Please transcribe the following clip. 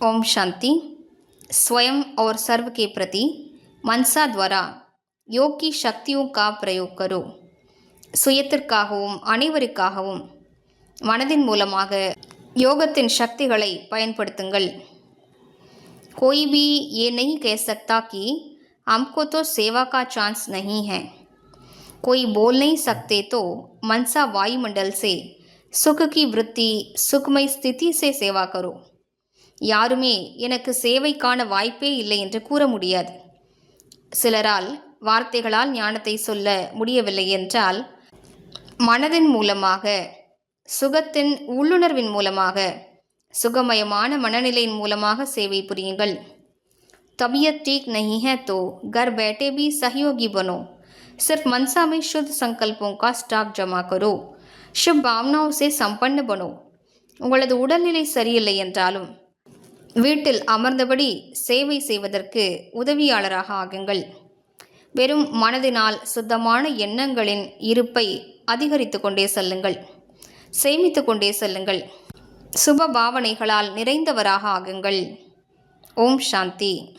ओम शांति स्वयं और सर्व के प्रति मनसा द्वारा योग की शक्तियों का प्रयोग करो சுயத்திற்காகவும் அனைவருக்காகவும் மனதின் மூலமாக யோகத்தின் சக்திகளை பயன்படுத்துங்கள் कोई भी ये नहीं कह सकता कि हमको तो सेवा का चांस नहीं है कोई बोल नहीं सकते तो मनसा वायुमंडल से सुख की वृत्ति सुखमय स्थिति से सेवा करो யாருமே எனக்கு சேவைக்கான வாய்ப்பே இல்லை என்று கூற முடியாது சிலரால் வார்த்தைகளால் ஞானத்தை சொல்ல முடியவில்லை என்றால் மனதின் மூலமாக சுகத்தின் உள்ளுணர்வின் மூலமாக சுகமயமான மனநிலையின் மூலமாக சேவை புரியுங்கள் तबीयत ठीक नहीं है तो घर बैठे भी सहयोगी बनो सिर्फ मनसा में शुद्ध संकल्पों का स्टॉक जमा करो शुभ भावनाओं से संपन्न बनो உங்களது உடல்நிலை சரியில்லை என்றாலும் வீட்டில் அமர்ந்தபடி சேவை செய்வதற்கு உதவியாளராக ஆகுங்கள். வெறும் மனதினால் சுத்தமான எண்ணங்களின் இருப்பை அதிகரித்து கொண்டே செல்லுங்கள். சேமித்து கொண்டே செல்லுங்கள். சுப பாவனைகளால் நிறைந்தவராக ஆகுங்கள். ஓம் சாந்தி.